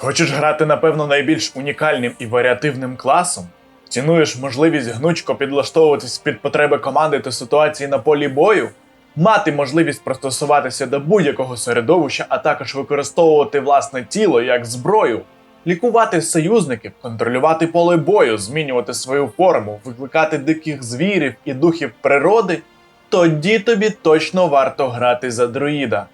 Хочеш грати, напевно, найбільш унікальним і варіативним класом? Цінуєш можливість гнучко підлаштовуватись під потреби команди та ситуації на полі бою? Мати можливість пристосуватися до будь-якого середовища, а також використовувати власне тіло як зброю, лікувати союзників, контролювати поле бою, змінювати свою форму, викликати диких звірів і духів природи, тоді тобі точно варто грати за друїда.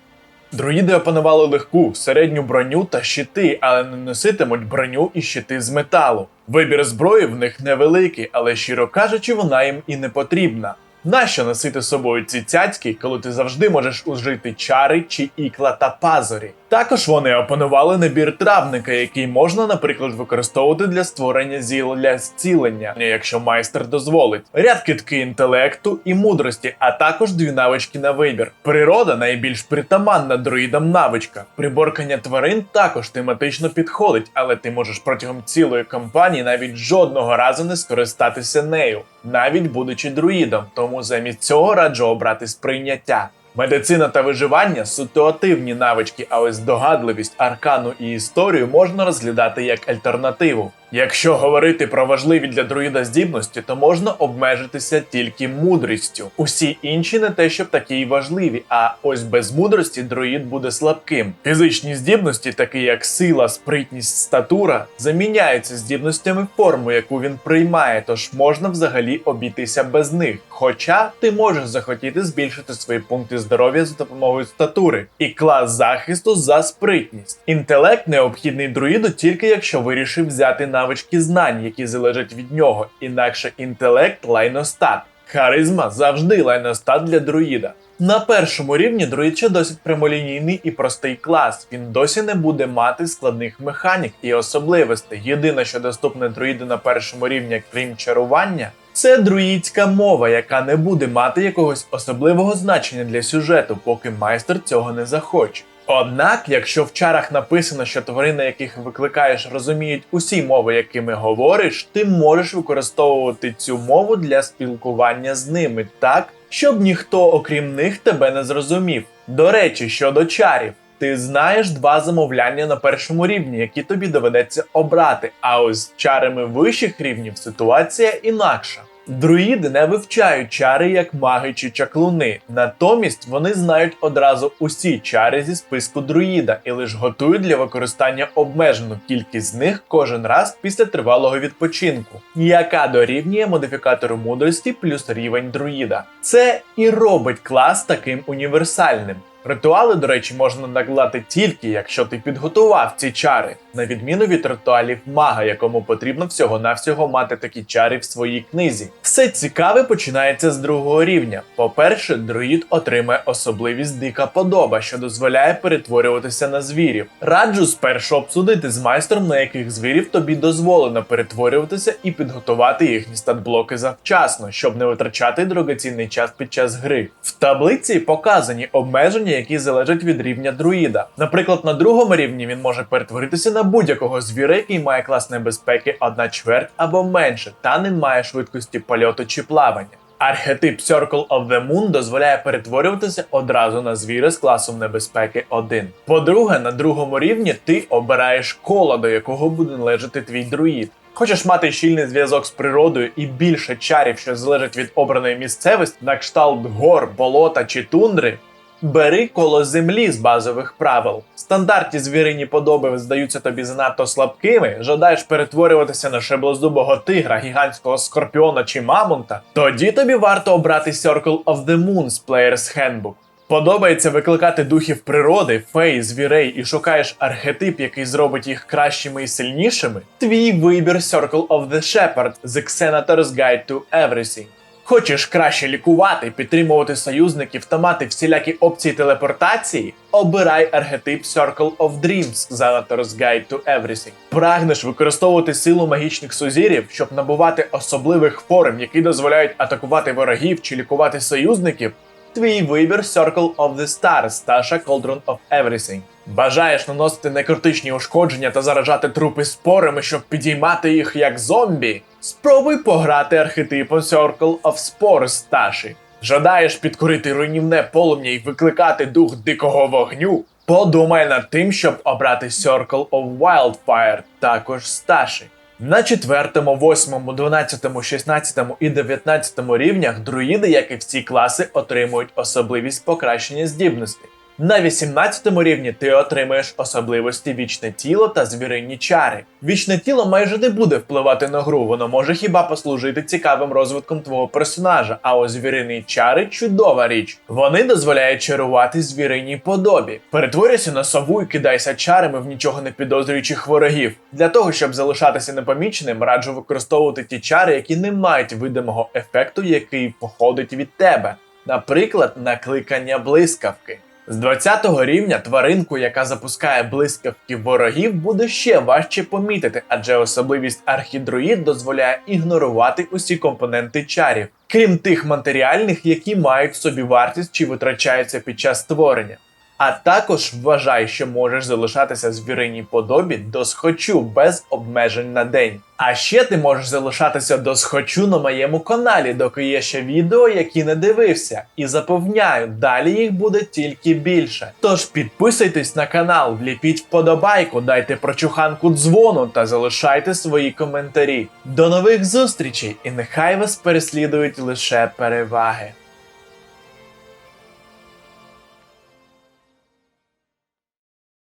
Друїди опанували легку, середню броню та щити, але не носитимуть броню і щити з металу. Вибір зброї в них невеликий, але щиро кажучи, вона їм і не потрібна. Нащо носити з собою ці цяцьки, коли ти завжди можеш ужити чари чи ікла та пазурі? Також вони опанували набір травника, який можна, наприклад, використовувати для створення зіл для зцілення, якщо майстер дозволить. Ряд китки інтелекту і мудрості, а також дві навички на вибір. Природа найбільш притаманна друїдам навичка. Приборкання тварин також тематично підходить, але ти можеш протягом цілої кампанії навіть жодного разу не скористатися нею, навіть будучи друїдом. Тому замість цього раджу обрати сприйняття. Медицина та виживання ситуативні навички, а ось догадливість, аркану і історію можна розглядати як альтернативу. Якщо говорити про важливі для друїда здібності, то можна обмежитися тільки мудрістю. Усі інші не те, щоб такі й важливі, а ось без мудрості друїд буде слабким. Фізичні здібності, такі як сила, спритність, статура, заміняються здібностями форми, яку він приймає, тож можна взагалі обійтися без них. Хоча ти можеш захотіти збільшити свої пункти здоров'я за допомогою статури і клас захисту за спритність. Інтелект необхідний друїду тільки якщо вирішив взяти навички знань, які залежать від нього, інакше інтелект лайностат. Харизма завжди лайностат для друїда. На першому рівні друїд ще досить прямолінійний і простий клас. Він досі не буде мати складних механік і особливостей. Єдине, що доступне друїду на першому рівні, крім чарування, це друїдська мова, яка не буде мати якогось особливого значення для сюжету, поки майстер цього не захоче. Однак, якщо в чарах написано, що тварини, яких викликаєш, розуміють усі мови, якими говориш, ти можеш використовувати цю мову для спілкування з ними так, щоб ніхто, окрім них, тебе не зрозумів. До речі, щодо чарів. Ти знаєш два замовляння на першому рівні, які тобі доведеться обрати. А ось з чарами вищих рівнів ситуація інакша. Друїди не вивчають чари як маги чи чаклуни, натомість вони знають одразу усі чари зі списку друїда і лише готують для використання обмежену кількість з них кожен раз після тривалого відпочинку, яка дорівнює модифікатору мудрості плюс рівень друїда. Це і робить клас таким універсальним. Ритуали, до речі, можна накладати тільки, якщо ти підготував ці чари, на відміну від ритуалів мага, якому потрібно всього-навсього мати такі чари в своїй книзі. Все цікаве починається з другого рівня. По-перше, друїд отримає особливість дика подоба, що дозволяє перетворюватися на звірів. Раджу спершу обсудити з майстром, на яких звірів тобі дозволено перетворюватися і підготувати їхні статблоки завчасно, щоб не витрачати дорогоцінний час під час гри. В таблиці показані обмеження, які залежать від рівня друїда. Наприклад, на другому рівні він може перетворитися на будь-якого звіра, який має клас небезпеки 1 чверть або менше, та не має швидкості польоту чи плавання. Архетип Circle of the Moon дозволяє перетворюватися одразу на звіра з класом небезпеки 1. По-друге, на другому рівні ти обираєш коло, до якого буде належати твій друїд. Хочеш мати щільний зв'язок з природою і більше чарів, що залежать від обраної місцевості, на кшталт гор, болота чи тундри? Бери коло землі з базових правил. Стандартні звірині подоби здаються тобі занадто слабкими, жадаєш перетворюватися на шеблозубого тигра, гігантського скорпіона чи мамонта. Тоді тобі варто обрати Circle of the Moon з Player's Handbook. Подобається викликати духів природи, фей, звірей і шукаєш архетип, який зробить їх кращими і сильнішими? Твій вибір Circle of the Shepherd The Xenator's Guide to Everything. Хочеш краще лікувати, підтримувати союзників та мати всілякі опції телепортації? Обирай архетип Circle of Dreams Xanator's Guide to Everything. Прагнеш використовувати силу магічних сузірів, щоб набувати особливих форм, які дозволяють атакувати ворогів чи лікувати союзників? Твій вибір Circle of the Stars Tasha Cauldron of Everything. Бажаєш наносити некритичні ушкодження та заражати трупи спорами, щоб підіймати їх як зомбі? Спробуй пограти архетипом Circle of Spores Таші. Жадаєш підкорити руйнівне полум'я і викликати дух дикого вогню? Подумай над тим, щоб обрати Circle of Wildfire, також старший. На 4, 8, 12, 16 і 19 рівнях друїди, як і всі класи, отримують особливість покращення здібностей. На 18 рівні ти отримаєш особливості вічне тіло та звіринні чари. Вічне тіло майже не буде впливати на гру, воно може хіба послужити цікавим розвитком твого персонажа, а ось звіринні чари чудова річ. Вони дозволяють чарувати звіринній подобі. Перетворюйся на сову і кидайся чарами в нічого не підозрюючих ворогів. Для того, щоб залишатися непоміченим, раджу використовувати ті чари, які не мають видимого ефекту, який походить від тебе. Наприклад, накликання блискавки. З 20 рівня тваринку, яка запускає блискавки ворогів, буде ще важче помітити, адже особливість архідруїд дозволяє ігнорувати усі компоненти чарів, крім тих матеріальних, які мають собі вартість чи витрачаються під час створення. А також вважай, що можеш залишатися в звіриній подобі до схочу без обмежень на день. А ще ти можеш залишатися до схочу на моєму каналі, доки є ще відео, які не дивився. І запевняю, далі їх буде тільки більше. Тож підписуйтесь на канал, вліпіть вподобайку, дайте прочуханку дзвону та залишайте свої коментарі. До нових зустрічей і нехай вас переслідують лише переваги.